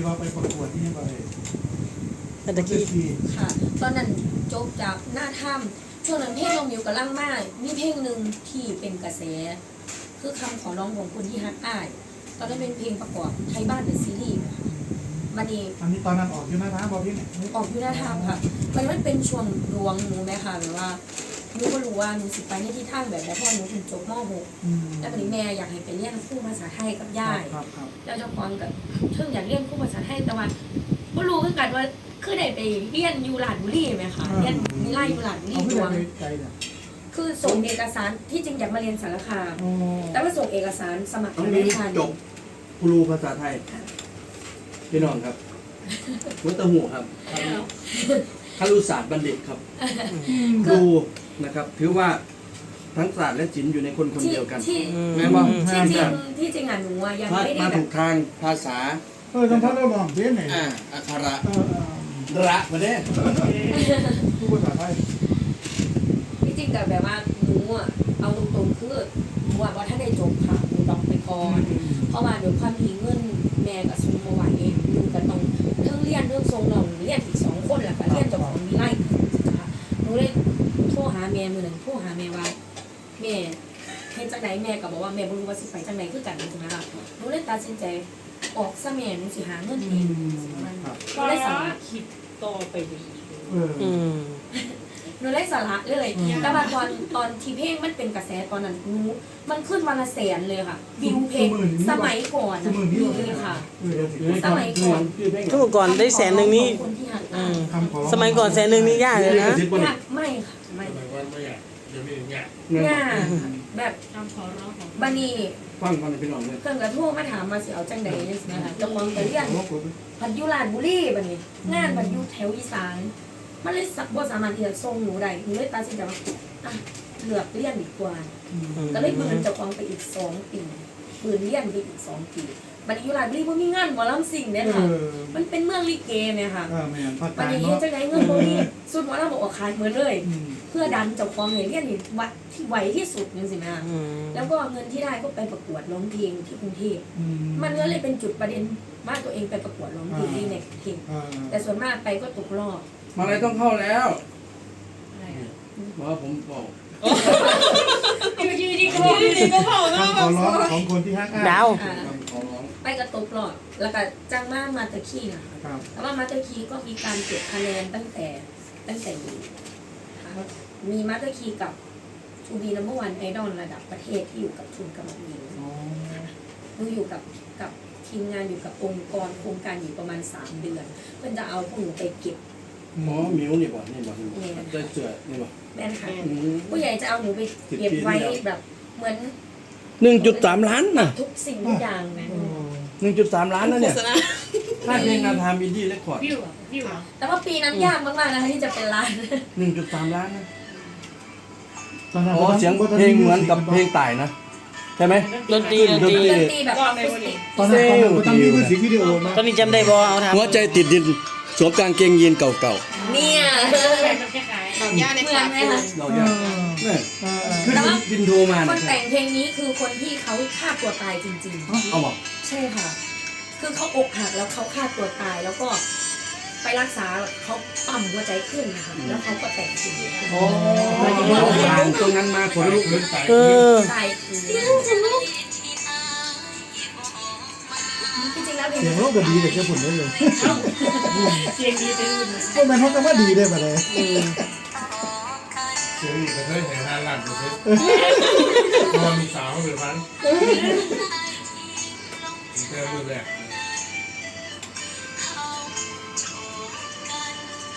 ที่ว่าไปประกวดที่นี่ไปอันตะกี้ค่ะ ตอนนั้นจบจากหน้าถ้ำช่วงนั้นเพลงลงมิวกับล่างมากมีเพลงหนึ่งที่เป็นกระแส คือคำขอร้องของคนที่ฮักอ้ายตอนนั้นเป็นเพลงประกอบไทยบ้านเดอะซีรีส์ค่ะมันนี่อันนี้ตอนนั้นออกอยู่หน้าร้านบอพี่เนี่ยออกอยู่หน้าถ้ำค่ะ มันมันเป็นช่วงดวงหนูไหมคะแบบว่า หนูก็รู้ว่าหนูสิไปในที่ทางแบบไหนเพราะว่าหนูถึงจบม .6 อืมแล้ววันนี้แม่อยากให้ไปเรียนครู่ภาษาไทยกับย่ายครับครับเราจะฟังกับเพิ่งอยากเรียนครู่ภาษาไทยแต่ว่าไม่รู้คือกันว่าคือได้ไปเรียนอยูหลาดบุรีไหมคะเรียนนิไลอยูหลาดบุรีเอาดเพื่วองนใจเนี่ยคือส่งเอกสารที่จริงอยากมาเรียนสารคามโอ้แต่ว่าส่งเอกสารสมัครน้องไม่มิ้นทันจบครูภาษาไทยพี่น้องครับวัตหูครับคารุศาสตร์บัณฑิตครับครู นะครับ ถือว่าทั้งศาสตร์และศิลป์อยู่ในคนคนที่เดียวกัน ที่แม่นบ่ที่จริงที่จริงอะหนูอะยังมาไม่ได้มาแบถูบ กทางภาษา เออต้องพัดเราลองเพี้ยนไหนอ่าอักขระเออเออระมาเด้ผู้ภาษาไทยที่จริงกับแบบว่าหนูอะเอาตรงๆคือหนูอะว่าถ้าได้จบค่ะหนูดอกไปก่อนเพราะว่าเดี๋ยวความมีเงิ แม่ก็บอกว่าแม่บ่รู้ว่าสิไปจังไหนคือกันใช่ไหมล่ะหนูเลยตัดสินใจออกซะแม่หนูสิหาเงินเออืงมครับหนูเลยสาระคิดต่อไปดีเอออืมหนูเลยสาระเลยอืมแต่ว่าตอนตอนที่เพลงมันเป็นกระแสตอนนั้นหนูมันขึ้นวันละแสนเลยค่ะวิวเพลงสมัยก่อนสนะมือนี้ดูเลยค่ะเออเดี๋ยวสิสมัยก่อนก็เมื่อก่อนได้แสนหนึ่งนี่คนที่หักอืมคำขอสมัยก่อนแสนหนึ่งนี่ยากเลยนะยากไม่ค่ะไม่หมายว่าไม่อยากเดี๋ยวมีอย่างเงี้ยยาก แบบคำขอร้องของบันนี้ฟังฟังพี่น้องเลยเพิ่นกระโทรมาถามมาสิเอาจังใดจังซี่นะคะจะมองแต่เรียนโอ้โหพัดอยุราชบุรีบัดนี้ งานพัดอยุแถวอีสานมันเลยสักบ่สามารถที่จะส่งหนูได้หนูเลยตัดสินใจว่าอะเลือกเรียนดีกว่าก็เลยบืนเจะควงไปอีกสองปีบืนเรียนไปอีกสองปี บัดนี้อยุราชบุรีบ่มีงานหมอลำสิ่งเด้อเอค่ะอมันเป็นเมืองลิเกแม่ค่ะเออแม่นภาคกบัดลางนี้เนาะจังไดเงินบ่มีสุดหมอลำบอกว่าขายเหมือนเลย อืมเพื่อดันเจ้าของให้เรียนนี่วัดที่ไวที่สุดจังซี่แม่อืมแล้วก็เงินที่ได้ก็ไปประกวดร้องเพลงที่กรุงเทพ อื มันก็เลยเป็นจุดประเด็นว่าตัวเองไปประกวดร้องเพลงดีเน็กเพลงเออแต่ส่วนมากไปก็ตกรอบมาอะไรต้องเข้าแล้วอะไรอะบอกว่าผมบอกอยู่ดีดีก็อยู่ดีก็เผาเนาะคำขอร้องของคนที่ฮักอ้ายดาว อ่า คำขอร้องไปก็ตกรอบแล้วก็จ้างมามาเตอร์คีนะคะครับ แต่ว่ามาเตอร์คีก็มีการเก็บคะแนนตั้งแต่ตั้งแต่อยู่ค่ะมีมาสเตอร์คีกับทูบีนัมเบอร์วันไอดอลระดับประเทศที่อยู่กับทุนกำลังหญิงอ๋อหนูอยู่กับกับทีมงานอยู่กับองค์กรโครงการอยู่ประมาณ 3 เดือน เพื่อจะเอาพวกหนูไปเก็บหมอมิวนี่บอกนี่บอกนี่บอกใจเสือนี่บอกแม่นค่ะอืม ผู้ใหญ่จะเอาหนูไปเก็บไว้แบบเหมือนหนึ่งจุดสามล้านน่ะทุกสิ่งทุกอย่างนะ โอ้ หนึ่งจุดสามล้านนะเนี่ยค่าเพลงนาทามินดี้เรคคอร์ดวิวอะวิวอะแต่ว่าปีนั้นยากมากๆนะคะที่จะเป็นล้านหนึ่งจุดสามล้านนะตอนนั้นอ๋อเสียงเพลงเหมือนกับเพลงตายนะใช่ไหมดนตรีดนตรีดนตรีแบบอะคูสติกตอนนั้นตอนนั้นก็ต้องมีมิวสิกวิดีโอเนาะตอนนี้จำได้บ่เอาถามหัวใจติดดินสวมกางเกงยีนเก่าเนี่ยมันคล้ายดอกหญ้าในเหมือป่านไหมปูคะๆ เราเอจะอเนี่ยเออเออคือดินโทรมาคนะนแต่งเพลงนี้คือคนที่เขาฆ่าตัวตายจริง เอาบอกๆ ใช่ค่ะ คือเขาอกหักแล้วเขาฆ่าตัวตายแล้วก็ไปรักษาเขาปั๊มหัวใจขึ้นนะคะแล้วเขาก็แต่งเพลงนี้ขึ้นโอ้เราผ่านตรงนั้นมาขนลุกพื้นใส่เออ ใช่คือจริงๆแล้วเพลงเสียงนี้เราก็ดีแต่แค่ผลได้เลยๆเสียงดีเป็นรุ่นนะพวกมันเขาก็ว่าดีได้ปะเลยอืม เสียงอีกกระเทยแห่งทานหลังกระเทยนอนสาวหรือพันแค่มือแรก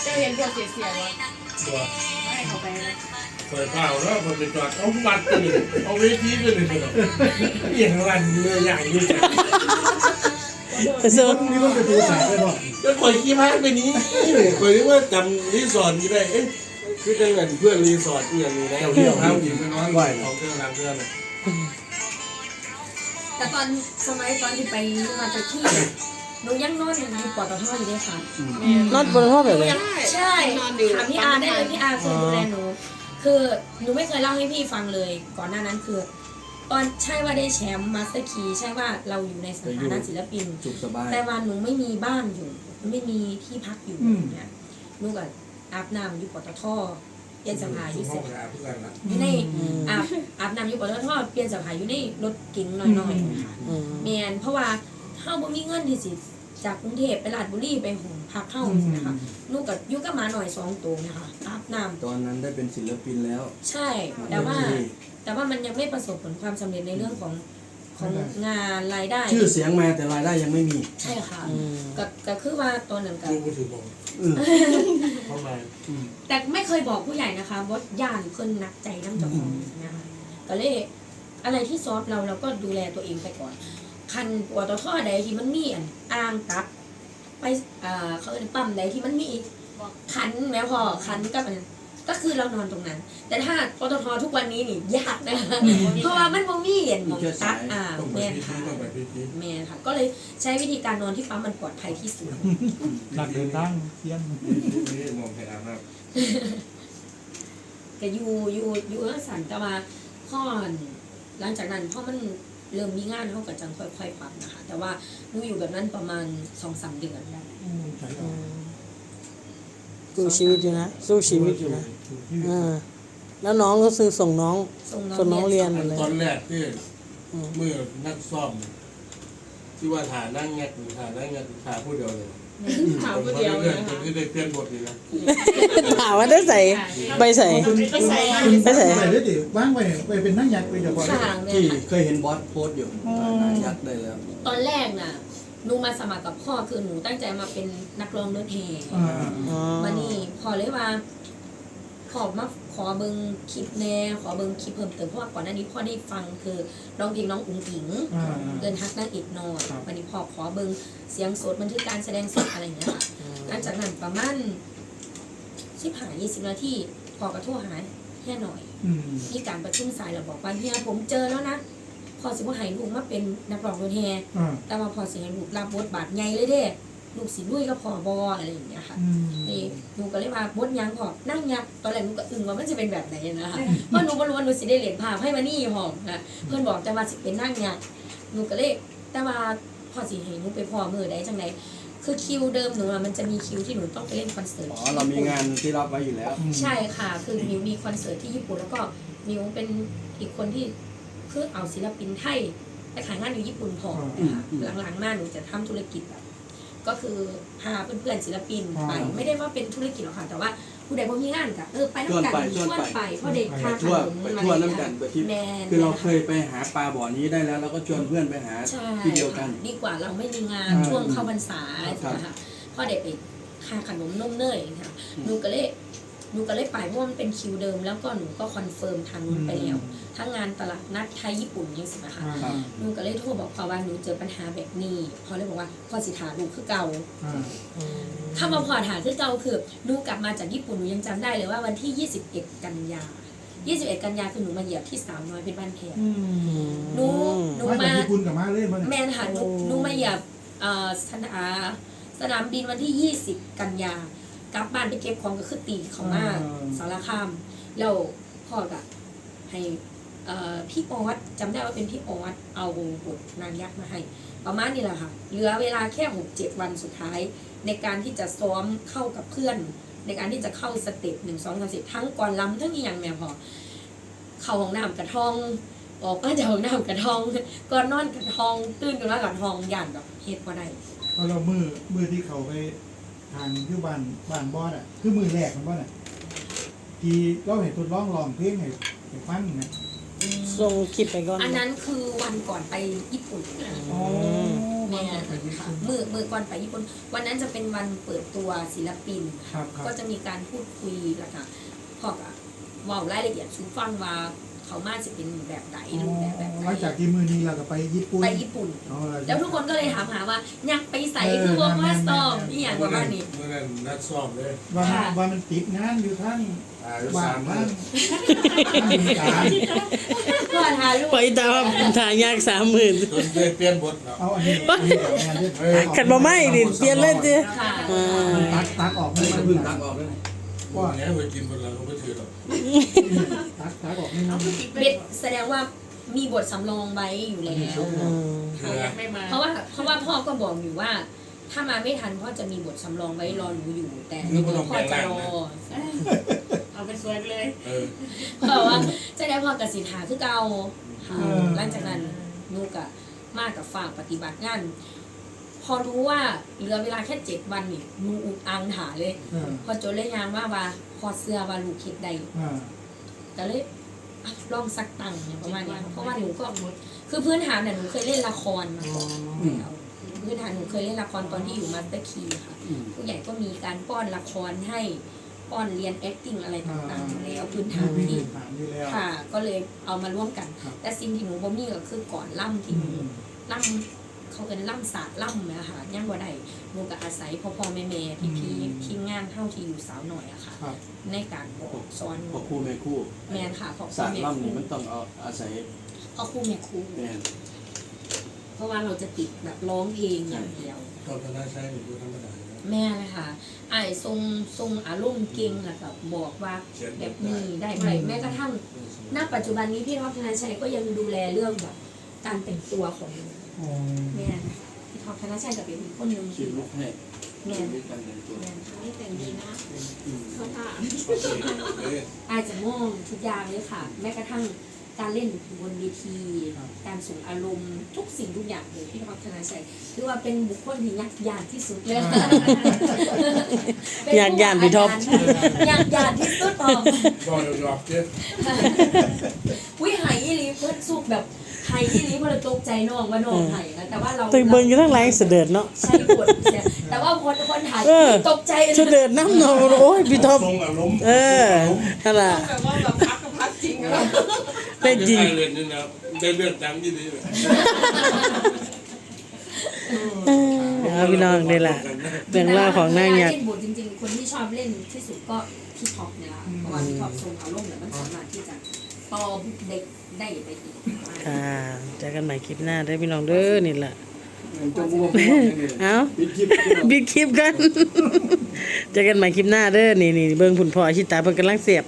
เจ้าเห็นพวกเสียเสียวะตัวไม่เขาไปนะเปิดเปล่าแล้วมันไปจอดเอาบัตรตัวหนึ่งเอาเวทีตัวหนึ่งตัวอย่างวันเนื้ออย่างนี้จ้ะไปซื้อนี่มันเป็นตัวสายเลยเนาะก็คอยขี้พักไปนี้คอยนึกว่าจำรีสอร์ทนี้ได้เอ๊ะ คือจะเงินเพื่อนรีสอร์ทอย่างนี้นะเที่ยวข้าวหญิงไปนอนไหวของเครื่องรางเครื่องน่ะแต่ตอนสมัยตอนที่ไปมาจากที่หนูยังนอนอยู่ปอตทอยู่เลยค่ะนอดบนห้องแบบเลยใช่นอนอยู่ถามพี่อาได้เลยพี่อาคือดูแลหนูคือหนูไม่เคยเล่าให้พี่ฟังเลย ก่อนหน้านั้นคือ ตอนใช่ว่าได้แชมป์มาสเตอร์คีใช่ว่าเราอยู่ในสถานะศิลปินสุขสบายแต่ว่าหนูไม่มีบ้านอยู่ ไม่มีที่พักอยู่อย่างเนี่ยหนูก็ อาบน้ำอยู่ปตทเปลี่ยนเสภาอยู่ห้เสองหาเพื่อนละอยู่ในอาบอาบน้ำอยู่ปตทเปลี่ยนเสภาอยู่ในรถเก๋งน้อยๆนะคะอืมแมนเพราะว่าเฮาบ่มีเงินที่สิจากกรุงเทพไปลาดบุรีไปหอพักเฮาสินะคะหนูกับอยู่กับหมาหน่อยสองตัวนะคะอาบน้ำตอนนั้นได้เป็นศิลปินแล้ว ใช่แต่ว่าโอเคแต่ว่ามันยังไม่ประสบผลความสำเร็จในเรื่องของ ของงานรายได้ชื่อเสียงมาแต่รายได้ยังไม่มี ใช่ค่ะอืมก็ก็คือว่าตอนนั้นก็ดูมือถือบอกอืมเข้ามาอืม แต่ไม่เคยบอกผู้ใหญ่นะคะว่าย่านเพิ่นหนักใจน้ำเจ้าของนะคะก็เลยอะไรที่ซอฟต์เราเราก็ดูแลตัวเองไปก่อน คันปวดตัวท่อใดที่มันมีอันอ่างตับ ไปอ่าเขาเอิ้นปั๊มใดที่มันมีคันแม้พอคันก็มัน ก็คือเรานอนตรงนั้น แต่ถ้าปตททุกวันนี้นี่ยากนะคะเพราะว่ามันบ่มีเห็นหมองตับอ่าต้องไปแม่นพิธีค่ะต้องไปพิธีแม่นค่ะ ก็เลยใช้วิธีการนอนที่ปั๊มมันปลอดภัยที่สุดหลักเดินทางเที่ยงนี่มองให้อาบน้ก็อยู่อยู่อยู่เอื้อสันแต่ว่าพ่อหลังจากนั้นพ่อมันเริ่มมีงานเขาก็จังค่อยๆปรับนะคะ แต่ว่าหนูอยู่แบบนั้นประมาณสองสามเดือนได้ใช่อืม สู้ชีวิตอยู่นะ สู้ชีวิตอยู่นะอ่าแล้วน้องก็ซื้อส่งน้องส่งน้องส่งน้องเรียนสหมดเลยำตอนแรกที่อืมเมื่อนักซ่อมที่ว่าฐานนั่งแงกฐานนั่งแงกฐานผู้เดียวเลยถามคนเดียวเลยจนที่ได้เปลี่ยนบทเลยนะถามว่าได้ใส่ไปใส่ไปใส่ไปใส่ไปได้ดิว่างไปไปเป็นนั่งยักษ์ไปเดี๋ยวก่อนค่ะแม่ที่ค่ะเคยเห็นบอสโพสต์อยู่ยักษ์ได้แล้ว ตอนแรกน่ะ หนูมาสมัครกับพ่อคือหนูตั้งใจมาเป็นนักร้องรถแห่อ่าอ๋อมานี่พอเลยว่าขอมาขอเบิงคลิปแน่ขอเบิงคลิปเพิ่มเติมเพราะว่าก่อนหน้านี้พ่อได้ฟังคือร้องเพลงน้องอุ๋งอิงอ่าเดินทักนางเอกน้อยครับวันนี้พอขอเบิงเสียงสดบันทึกการแสดงสดอะไรอย่างเงี้ยค่ะหลังจากนั้นประมาณสิบหายี่สิบนาทีพอกระโทรหาแค่หน่อยอืมมีการประชุมสายแล้วบอกว่าเฮียผมเจอแล้วนะ พอสิบ่ให้ลูกมาเป็นนักร้องรถแห่อ่าแต่ว่าพอสิให้ลูกรับบทบาทใหญ่เลยเด้ลูกสิลุยก็พอบออะไรอย่างเงี้ยค่ะอืมนี่หนูก็เลยว่าบทหยังพอนั่งยักษ์ตอนแรกหนูก็อึ้งว่ามันจะเป็นแบบไหนนะคะเพราะหนูก็รู้ว่าหนูสิได้เหรียญภาพให้มานี่หอมนะเพื่อนบอกแต่ว่าสิเป็นนั่งยักษ์หนูก็เลยแต่ว่าพอสิให้หนูไปพอมือได้จังไดคือคิวเดิมหนูอะมันจะมีคิวที่หนูต้องไปเล่นคอนเสิร์ต อ๋อเรามีงานที่รับไว้อยู่แล้ว ใช่ค่ะ คือมิวมีคอนเสิร์ตที่ญี่ปุ่นแล้วก็มิวเป็นอีกคนที่ คือเอาศิลปินไทยไปขายงานอยู่ญี่ปุ่นพอนะคะอืมหลังๆมาหนูจะทำธุรกิจแบบก็คือพาเพื่อนๆศิลปินไปอ่าไม่ได้ว่าเป็นธุรกิจหรอกค่ะ แต่ว่าผู้ใดบ่มีงานก็เออไปชวนน้ำกันไปชชวนวนไปไปเพราะเด็กไปค่าขทั่วนมไปอะไรทั่วอย่างน้ำกัเงี้นยไปที่แมนคือเราเคยไปหาปลาบ่อนี้ได้แล้วแล้วก็ชวนเพื่อนไปหาใช่ที่เดียวกัน ดีกว่าเราไม่มีงานอ่าช่วงเข้าพรรษาครับนะคะพ่อเด็กไปค่าขนมนมเนยค่ะหนูก็เลย หนูก็เลยไปเพราะว่ามันเป็นคิวเดิม แล้วก็หนูก็คอนเฟิร์มทางนู้นไปแล้วทั้งงานตลาดนัดไทยญี่ปุ่นยังสินะคะอ่าหนูก็เลยโทรบอกเขาว่าหนูเจอปัญหาแบบนี้เขาเลยบอกว่าพอสิถาดูคือเก่าอ่าคำว่าพอถาคือเก่าคือหนูกลับมาจากญี่ปุ่นหนูยังจำได้เลยว่าวันที่ 21 กันยา21 กันยาคือหนูมาเหยียบที่สาวน้อยเป็นบ้านแพงอืมหนูหนูมาจากมาญี่ปุ่นกับมาเลยมันแม่นค่ะหนูหนูมาเหยียบเอ่อสนามสนามบินวันที่ 20 กันยา กลับบ้านไปเก็บของก็คือตีเขามาสารคามแล้วพ่อก็ให้เอ่อพี่ออสจำได้ว่าเป็นพี่ออสเอาบทนางยักษ์มาให้ ประมาณนี้แหละค่ะ เหลือเวลาแค่หกเจ็ดวันสุดท้าย ในการที่จะซ้อมเข้ากับเพื่อน ในการที่จะเข้าสเต็ปหนึ่งสองสามสี่ทั้งก่อนล้ำทั้งอีอย่างแม่พอ เข้าห้องน้ำกระทองออกมาจากห้องน้ำกระทองก่อนนอนกระทองตื่นขึ้นมากระทองอย่างแบบเฮ็ดบ่ได้เอาเรามือมือที่เขาไป ทางอยุบานบ้านบอสอะ คือมือแรกมันบอสอะ ที่เราเห็นทดลองลองเพลงให้ให้ฟังนะส่งคลิปไปก่อนอันนั้นคือวันก่อนไปญี่ปุ่นอ๋อแม่ค่ะมือมือก่อนไปญี่ปุ่น วันนั้นจะเป็นวันเปิดตัวศิลปิน ครับครับ ก็จะมีการพูดคุยแล้วก็พอกะเว้ารายละเอียดชูฟังว่า เขามาจะเป็นแบบไหนรูปแบบแบบไหหลังจากนที่มือนี้เราก็ไปญี่ปุ่นไปญี่ปุ่น เอาล่ะแล้วทุกคนก็เลยถามหาว่าอยากไปใส่คือวงว่าซ้อมนี่อย่างประมาณนี้ เมื่อนั้นนัดซ่อมเลยว่าค่ะ ว่ามันติดงานอยู่ท่านอ่าอยู่บ้าสานมบ้าบ้านนท่านมีการก็ทาลูกปล่อยตามถ่ายยากสามหมื่น จนได้เปลี่ยนบทเนาะ เอาอันนี้อันนี้เดี๋ยวงานเล่นขัดบ่ไม่ดิเปลี่ยนเลยดิค่ะ อ่า ตักตักออกไม่ไม่ได้มันพึ่งตัตักกออกเลยพ วกนี้เคยกินบนเราเขาไม่ถือหรอกตักตักออกไม่มันเบ็ดแสดงว่ามีบทสำรองไว้อยู่แล้วอืมเขายังไม่มาเพราะว่าเพราะว่าพ่อก็บอกอยู่ว่า ถ้ามาไม่ทันพ่อจะมีบทสำรองไว้รอหนูอยู่ แต่พ่อจะรอเอาเป็นสวยไปเลยเออเพราะว่าจะได้พ่อกสิทาคือเก่าค่ะหลังจากนั้นหนูก็มากกับฝากปฏิบัติงาน พอรู้ว่าเหลือเวลาแค่เจ็ดวันนี่หนูอุกอังหาเลยอ่าพอโจเลยยางว่าว่าพอเสื้อว่าลูกคิดได้อ่าก็เลยอะลองสักตังค์เนี่ยประมาณเนี้ยเพราะว่าหนูก็คือพื้นฐานน่ะหนูเคยเล่นละครมาก่อนแล้วพื้นฐานหนูเคยเล่นละครตอนที่อยู่มาสเตอร์คีค่ะ อืม ผู้ใหญ่ก็มีการป้อนละครให้ป้อนเรียน acting อะไรต่างๆอยู่แล้วพื้นฐานมีที่ ฐานอยู่แล้ว ค่ะก็เลยเอามาร่วมกัน ครับแต่สิ่งที่หนูบ่มีก็คือก่อนล่ำที่อืหนูมล่ำ เขาเป็นล่ำศาสตร์ล่ำนะคะย่างบ่ได้หนูก็อาศัยพ่อพ่อแม่แม่พี่พี่ๆทีมงานเท่าที่อยู่สาวหน่อยอะค่ะ ครับในการบอกสอนหนูพ่อคู่แม่คู่แมนค่ะขอบคุศาณสตร์แม่ล่ำครูนี่มันต้องเอาอาศัยพ่อครูแม่ครูแม่นเพราะว่าเราจะติดแบบร้องเพลงอย่างเดียว ตอนนั้นใช้หรือธรรมดาแม่นะคะไอ้ายทรงทรงอารมณ์เก่งอะแบบบอกว่าแบบนี้ได้ไหมแม้กระทั่ง ณปัจจุบันนี้พี่ท็อปธนาชัยก็ยังดูแลเรื่องแบบ การแต่งตัวของหนูอ๋อแม่พี่ท็อปธนาชัยกับเป็นอีกคนหนึงคิดลุกให้แม่มีกันแต่งตัวแม่นี่แต่งดีนะอืมเขาถ่าไอ้ายจะมองทุกอย่างเลยค่ะ แม้กระทั่งการเล่นบนเวที การส่งอารมณ์ทุกสิ่งทุกอย่างเลยพี่ท็อปธนาชัยถือว่าเป็นบุคคลที่ยักยานที่สุดเลยอยากย่านพี่ท็อปอยากยานที่สุดต่อ บอกหยอกเจ๊อุ้ยไหายอีหลีเพื่อนสุกแบบไหายอีหลีเพราะเราตกใจน้องว่าน้องไหายนะแต่ว่าเราตึงเบิ่งอยู่ทั้งหลายเสด็จเนาะใช่กดเสียแต่ว่าคนคนถ่ายเออตกใจเสด็จน้ำเนาะโอ้ยพี่ท็อปทรงอารมณ์เออนั่นล่ะแบบว่าแบบพักกับพักจริงอะเป็นจริงเรียนนี่นะได้เลือดดังที่นี่เลยเออเอาพี่น้องนี่ล่ะเรื่องราวของนางยักษ์เล่นบทจริงๆคนที่ชอบเล่นที่สุดก็พี่ท็อปเนี่ยแหละเพราะว่าพี่ท็อปทรงอารมณ์เนี่ยมันสามารถที่จะ ต่อเด็กได้ไปอีกค่ะเจอกันใหม่คลิปหน้าเด้อพี่น้องเด้อนี่ล่ะจงบ่บ่นี่เอ้า ปิดคลิปพี่น้อง บิ๊กคลิปกัน เจอกันใหม่คลิปหน้าเด้อนี่นี่เบิ่งผุนพออาชิตาเพิ่นกำลังเสียบ